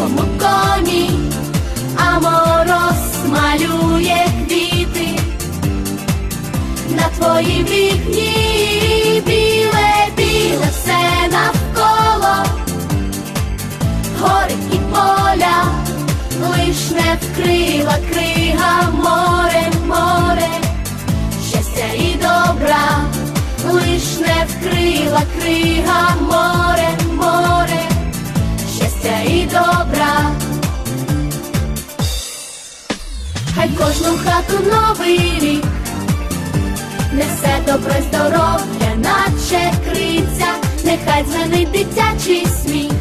білому коні, а мороз малює квіти. На твоїй вікні біле, біле все навколо, гори і поля, лиш не крига море, море, щастя і добра, лиш не вкрила крига море, кожну хату новий рік. Несе добро здоров'я, наче криця, нехай дзвенить дитячий сміх,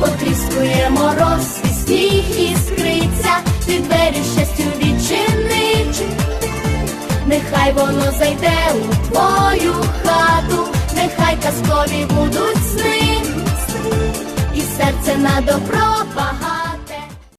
потріскує мороз і сніг іскриця, ти двері щастю відчинить, нехай воно зайде у твою хату, нехай казкові будуть сни, і серце на добро багато.